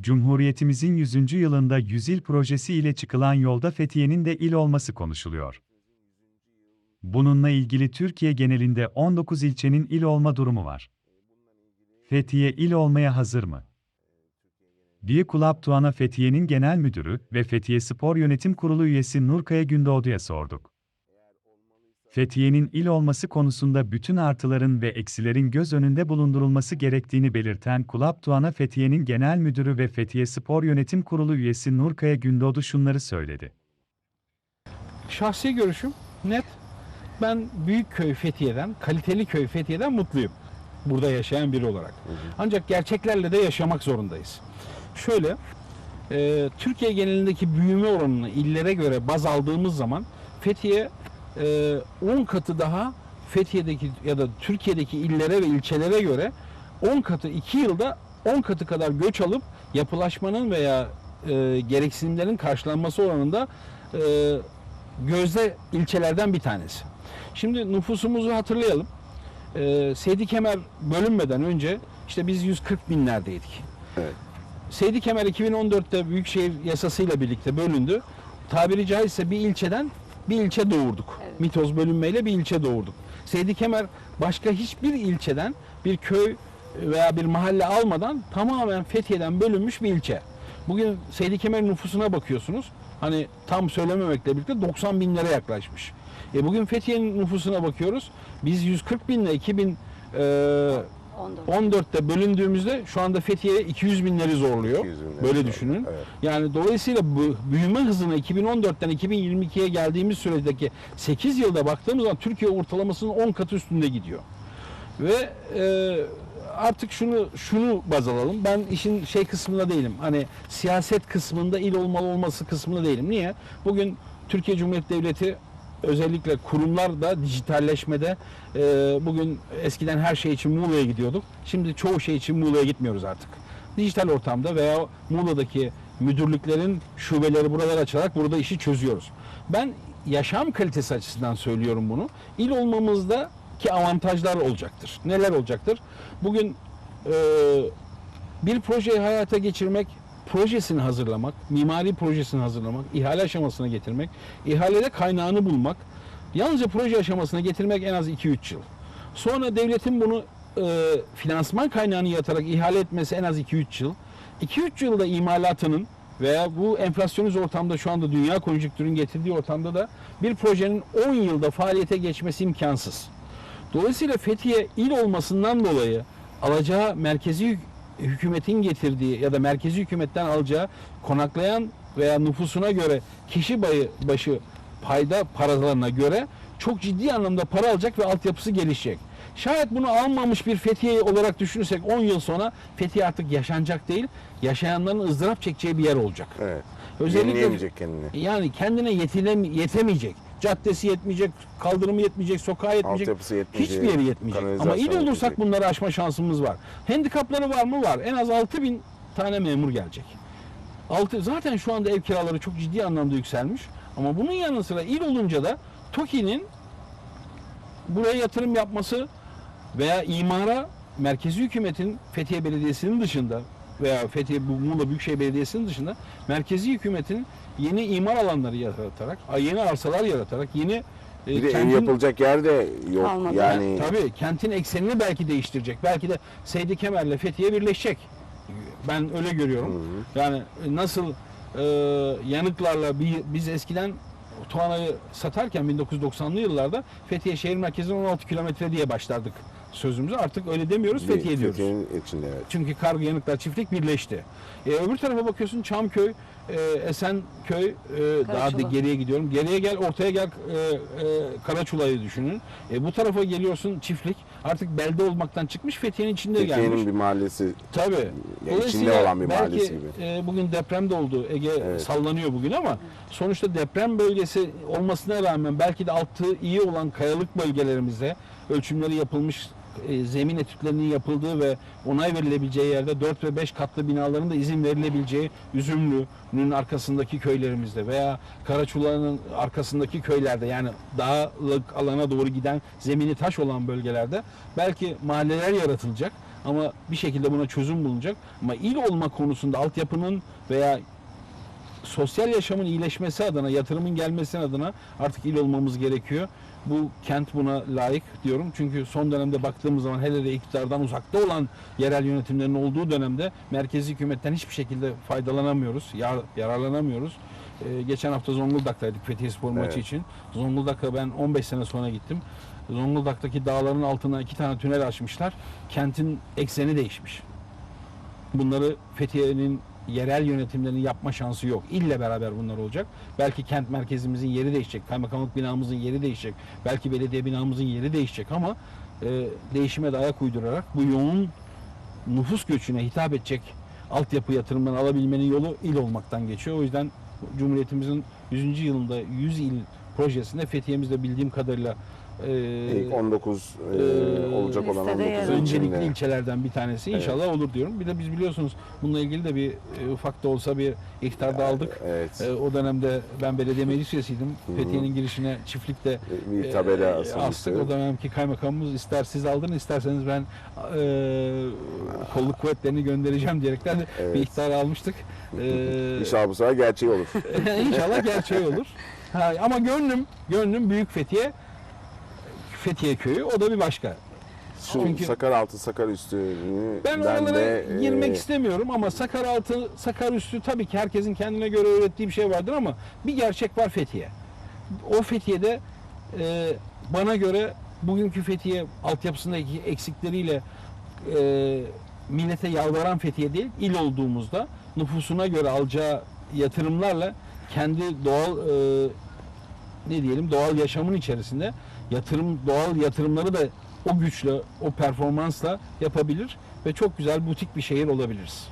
Cumhuriyetimizin 100. yılında Yüzil projesi ile çıkılan yolda Fethiye'nin de il olması konuşuluyor. Bununla ilgili Türkiye genelinde 19 ilçenin il olma durumu var. Fethiye il olmaya hazır mı? diye Kulap Tuana Fethiye'nin genel müdürü ve Fethiye Spor Yönetim Kurulu üyesi Nurkaya Gündoğdu'ya sorduk. Fethiye'nin il olması konusunda bütün artıların ve eksilerin göz önünde bulundurulması gerektiğini belirten Kulap Tuana Fethiye'nin genel müdürü ve Fethiye Spor Yönetim Kurulu üyesi Nurkaya Gündoğdu şunları söyledi. Şahsi görüşüm net. Ben büyük köy Fethiye'den, kaliteli köy Fethiye'den mutluyum. Burada yaşayan biri olarak. Ancak gerçeklerle de yaşamak zorundayız. Şöyle, e, Türkiye genelindeki büyüme oranını illere göre baz aldığımız zaman Fethiye 10 katı daha Fethiye'deki ya da Türkiye'deki illere ve ilçelere göre 10 katı 2 yılda 10 katı kadar göç alıp yapılaşmanın veya e, gereksinimlerin karşılanması oranında e, gözde ilçelerden bir tanesi. Şimdi nüfusumuzu hatırlayalım. Ee, Seydi Kemer bölünmeden önce işte biz 140 binlerdeydik. Evet. Seydi Kemer 2014'te Büyükşehir yasasıyla birlikte bölündü. Tabiri caizse bir ilçeden bir ilçe doğurduk. Mitoz bölünmeyle bir ilçe doğurduk. Seydi Kemer başka hiçbir ilçeden bir köy veya bir mahalle almadan tamamen Fethiye'den bölünmüş bir ilçe. Bugün Seydi Kemer nüfusuna bakıyorsunuz. Hani tam söylememekle birlikte 90 binlere yaklaşmış. E bugün Fethiye'nin nüfusuna bakıyoruz. Biz 140 binle 2000 e, 14'te bölündüğümüzde şu anda Fethiye 200 binleri zorluyor. 200 binleri Böyle zorluyor, düşünün. evet. Yani dolayısıyla bu büyüme hızına 2014'ten 2022'ye geldiğimiz süredeki 8 yılda baktığımız zaman Türkiye ortalamasının 10 katı üstünde gidiyor. Ve e, artık şunu şunu baz alalım. Ben işin şey kısmında değilim. Hani siyaset kısmında il olmalı olması kısmında değilim. Niye? Bugün Türkiye Cumhuriyeti Devleti özellikle kurumlar da dijitalleşmede e, bugün eskiden her şey için Muğla'ya gidiyorduk. Şimdi çoğu şey için Muğla'ya gitmiyoruz artık. Dijital ortamda veya Muğla'daki müdürlüklerin şubeleri buraları açarak burada işi çözüyoruz. Ben yaşam kalitesi açısından söylüyorum bunu. İl olmamızda ki avantajlar olacaktır. Neler olacaktır? Bugün e, bir projeyi hayata geçirmek, projesini hazırlamak, mimari projesini hazırlamak, ihale aşamasına getirmek, ihalede kaynağını bulmak, yalnızca proje aşamasına getirmek en az 2-3 yıl. Sonra devletin bunu e, finansman kaynağını yatarak ihale etmesi en az 2-3 yıl. 2-3 yılda imalatının veya bu enflasyonist ortamda şu anda dünya konjonktürün getirdiği ortamda da bir projenin 10 yılda faaliyete geçmesi imkansız. Dolayısıyla Fethiye il olmasından dolayı alacağı merkezi hükümetin getirdiği ya da merkezi hükümetten alacağı konaklayan veya nüfusuna göre kişi başı payda paralarına göre çok ciddi anlamda para alacak ve altyapısı gelişecek. Şayet bunu almamış bir Fethiye olarak düşünürsek 10 yıl sonra Fethiye artık yaşanacak değil, yaşayanların ızdırap çekeceği bir yer olacak. Evet. Özellikle kendini. yani kendine yetine, yetemeyecek. Caddesi yetmeyecek, kaldırımı yetmeyecek, sokağı yetmeyecek. Altyapısı yetmeyecek, Hiçbir yeri yetmeyecek. Ama il olursak yetmeyecek. bunları aşma şansımız var. Handikapları var mı? Var. En az 6 bin tane memur gelecek. Altı, zaten şu anda ev kiraları çok ciddi anlamda yükselmiş. Ama bunun yanı sıra il olunca da TOKİ'nin buraya yatırım yapması veya imara merkezi hükümetin Fethiye Belediyesi'nin dışında veya Fethiye bu Muğla Büyükşehir Belediyesi'nin dışında merkezi hükümetin yeni imar alanları yaratarak, yeni arsalar yaratarak, yeni e, Bir de ev kentin- yapılacak yer de yok. Kalmadı. Yani Tabii kentin eksenini belki değiştirecek. Belki de Seydi Kemer'le Fethiye birleşecek. Ben öyle görüyorum. Yani nasıl e, yanıklarla bi- biz eskiden Tuana'yı satarken 1990'lı yıllarda Fethiye şehir merkezine 16 kilometre diye başlardık sözümüzü. Artık öyle demiyoruz Fethiye diyoruz. Fethiye'nin içinde evet. Çünkü kargo yanıklar çiftlik birleşti. E, öbür tarafa bakıyorsun Çamköy, e, Esenköy, e, daha da geriye gidiyorum. Geriye gel, ortaya gel e, e, Karaçulay'ı düşünün. E, bu tarafa geliyorsun çiftlik. Artık belde olmaktan çıkmış Fethiye'nin içinde gelmiş. Fethiye'nin bir mahallesi Tabii. Ya Dolayısıyla içinde olan bir mahallesi belki, gibi. e, bugün deprem de oldu. Ege Evet. sallanıyor bugün ama sonuçta deprem bölgesi olmasına rağmen belki de altı iyi olan kayalık bölgelerimizde ölçümleri yapılmış e, zemin etütlerinin yapıldığı ve onay verilebileceği yerde 4 ve 5 katlı binaların da izin verilebileceği Üzümlü'nün arkasındaki köylerimizde veya Karaçula'nın arkasındaki köylerde yani dağlık alana doğru giden zemini taş olan bölgelerde belki mahalleler yaratılacak. ama bir şekilde buna çözüm bulunacak. Ama il olma konusunda altyapının veya sosyal yaşamın iyileşmesi adına, yatırımın gelmesi adına artık il olmamız gerekiyor. Bu kent buna layık diyorum. Çünkü son dönemde baktığımız zaman hele de iktidardan uzakta olan yerel yönetimlerin olduğu dönemde merkezi hükümetten hiçbir şekilde faydalanamıyoruz, yar- yararlanamıyoruz. Ee, geçen hafta Zonguldak'taydık Fethiye Spor maçı Evet. için. Zonguldak'a ben 15 sene sonra gittim. Zonguldak'taki dağların altına iki tane tünel açmışlar. Kentin ekseni değişmiş. Bunları Fethiye'nin yerel yönetimlerinin yapma şansı yok. İlle beraber bunlar olacak. Belki kent merkezimizin yeri değişecek, kaymakamlık binamızın yeri değişecek, belki belediye binamızın yeri değişecek ama e, değişime de ayak uydurarak bu yoğun nüfus göçüne hitap edecek altyapı yatırımlarını alabilmenin yolu il olmaktan geçiyor. O yüzden Cumhuriyetimizin 100. yılında 100 il projesinde Fethiye'mizde bildiğim kadarıyla e, İlk 19 e, Ee, olacak olan listede 19 yer alıyor. öncelikli ilçinde. ilçelerden bir tanesi. İnşallah olur diyorum. Bir de biz biliyorsunuz bununla ilgili de bir e, ufak da olsa bir ihtar da aldık. Evet. E, o dönemde ben belediye meclis üyesiydim. Fethiye'nin girişine çiftlikte Bir e, tabela astık. asılmıştı. O dönemki kaymakamımız ister siz aldın isterseniz ben e, kolluk kuvvetlerini göndereceğim diyerekten bir ihtar almıştık. E, İnşallah bu sefer gerçeği olur. İnşallah gerçeği olur. Ha, ama gönlüm, gönlüm Büyük Fethiye, Fethiye köyü o da bir başka. Şu Çünkü- Sakaraltı, Sakarüstü Ben ben oralara de e, girmek istemiyorum ama Sakaraltı, Sakarüstü tabii ki herkesin kendine göre öğrettiği bir şey vardır ama bir gerçek var Fethiye. O Fethiye'de e, bana göre bugünkü Fethiye altyapısındaki eksikleriyle e, millete yalvaran Fethiye değil, il olduğumuzda nüfusuna göre alacağı yatırımlarla kendi doğal e, ne diyelim doğal yaşamın içerisinde yatırım doğal yatırımları da o güçle, o performansla yapabilir ve çok güzel butik bir şehir olabiliriz.